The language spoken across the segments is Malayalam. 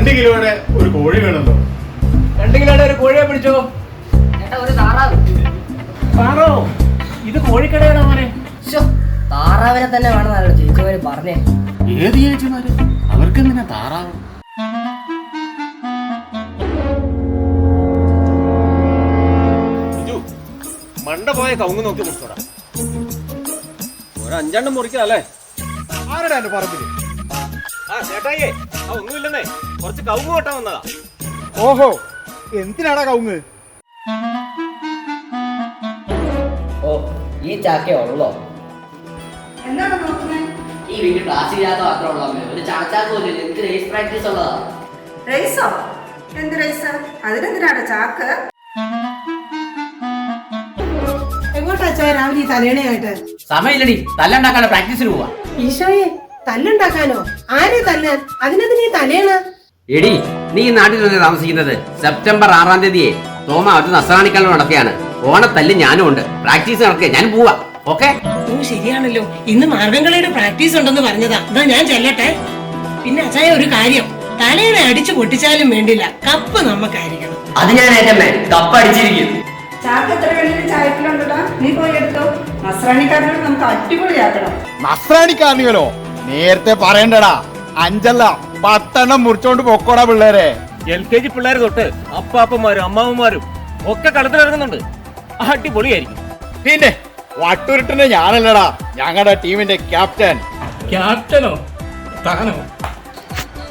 രണ്ട് കിലോയുടെ ഒരു കോഴി വേണമല്ലോ രണ്ട് കിലോയുടെ ഒരു കോഴിയെ പിടിച്ചോ? ചേട്ടാ ഒരു താറാവ്. ഇത് കോഴിക്കടയാണ് മോനെ? താറാവിനെ തന്നെ വേണമെന്നല്ലോ ചേച്ചിമാര് പറഞ്ഞേ. ഏത് ചേച്ചിമാര്? അവർക്ക് എന്തിനാ താറാവ് മണ്ട പോയ കവുങ്ങ് നോക്കി മുറിച്ചോടാ ഒരു അഞ്ചെണ്ണം മുറിക്കല്ലേ ആരുടെ എന്റെ പറമ്പിൽ? ആ ചേട്ടായിയേ ആ ഒന്നുമില്ലെന്നേ. കുറച്ച് കവുങ്ങ് കൊട്ടാൻ വന്നതാ. ഓഹോ എന്തിനാടാ കവുങ്ങ്? ഓ ഈ ചാക്കേ ഉള്ളോ? എന്താണ് നോക്കുന്നത് ഈ വീട്ടിൽ ക്ലാസ് ചെയ്യാത്ത മാത്രമേ ഉള്ളൂ അമ്മേ. ഒരു ചാച്ചാക്ക് പോലും ഇല്ല. എനിക്ക് റേസ് പ്രാക്ടീസ് ഉള്ളതാ? റൈസോ എന്ത് റൈസ് അതിനെന്തിനാണ് ചാക്ക്? എങ്ങോട്ടാ രാവിലെ ഈ തലേണയായിട്ട്? സമയമില്ലടി. തല്ലുണ്ടാക്കാനുള്ള പ്രാക്ടീസിന് പോവാ. ഈശോയെ തല്ലുണ്ടാക്കാനോ? ആരെ തല്ലാൻ? നീ തലേണ് എടി നീ ഈ നാട്ടിൽ തന്നെ താമസിക്കുന്നത് സെപ്റ്റംബർ ആറാം തീയതിയെ തോമ ഒരു നസറാണിക്കാലം നടക്കുകയാണ്. ഓണത്തല്ല് ഞാനും ഉണ്ട്. പ്രാക്ടീസ് നടക്കുക ഞാൻ പോവാ. ഓക്കെ? ഓ ശരിയാണല്ലോ. ഇന്ന് മാർഗംകളിയുടെ പ്രാക്ടീസ് ഉണ്ടെന്ന് പറഞ്ഞതാ. എന്നാ ഞാൻ ചെല്ലട്ടെ. പിന്നെ അച്ഛായ ഒരു കാര്യം. തലയുടെ അടിച്ചു പൊട്ടിച്ചാലും വേണ്ടില്ല. കപ്പ് നമുക്കായിരിക്കണം അത് ഞാൻ ഏറ്റമേ. നമുക്ക് അടിപൊളിയാക്കണം. നസ്രാണി കാർണിവലോ നേരത്തെ പറയണ്ടടാ. അഞ്ചല്ല പത്തെണ്ണം മുറിച്ചോണ്ട് പൊക്കോടാ പിള്ളേരെ. എൽ കെ ജി പിള്ളേർ തൊട്ട് അപ്പാപ്പന്മാരും അമ്മാവന്മാരും ഒക്കെ കളത്തിലിറങ്ങുന്നുണ്ട്. അടിപൊളിയായിരിക്കും. പിന്നെ വട്ടുരുട്ടിന്റെ ഞാനല്ലടാ ഞങ്ങളുടെ ടീമിന്റെ ക്യാപ്റ്റൻ. ക്യാപ്റ്റനോ? താനോ?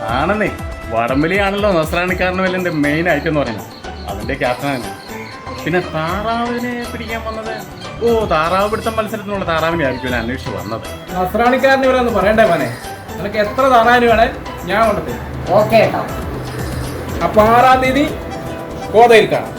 ആണെന്നേ വടംവലിയാണല്ലോ നസ്രാണി കാർണിവലിന്റെ മെയിൻ ഐറ്റം എന്ന് പറയുന്നത്. അതിന്റെ ക്യാപ്റ്റനാണ് പിന്നെ താറാവിനെ പിടിക്കാൻ വന്നത്? ഓ താറാവ് പിടുത്തം മത്സരത്തിനുള്ള താറാവിനെ ആയിരിക്കും അന്വേഷിച്ച് വന്നത്? അസ്രാണിക്കാരന് ഇവരെ ഒന്ന് പറയണ്ടേ മോനെ? നിനക്ക് എത്ര താറാവിന് വേണേ ഞാൻ കൊണ്ടുതരും ഓക്കെ അപ്പൊ ആറാം തീയതി കോതയിൽ കാണാം.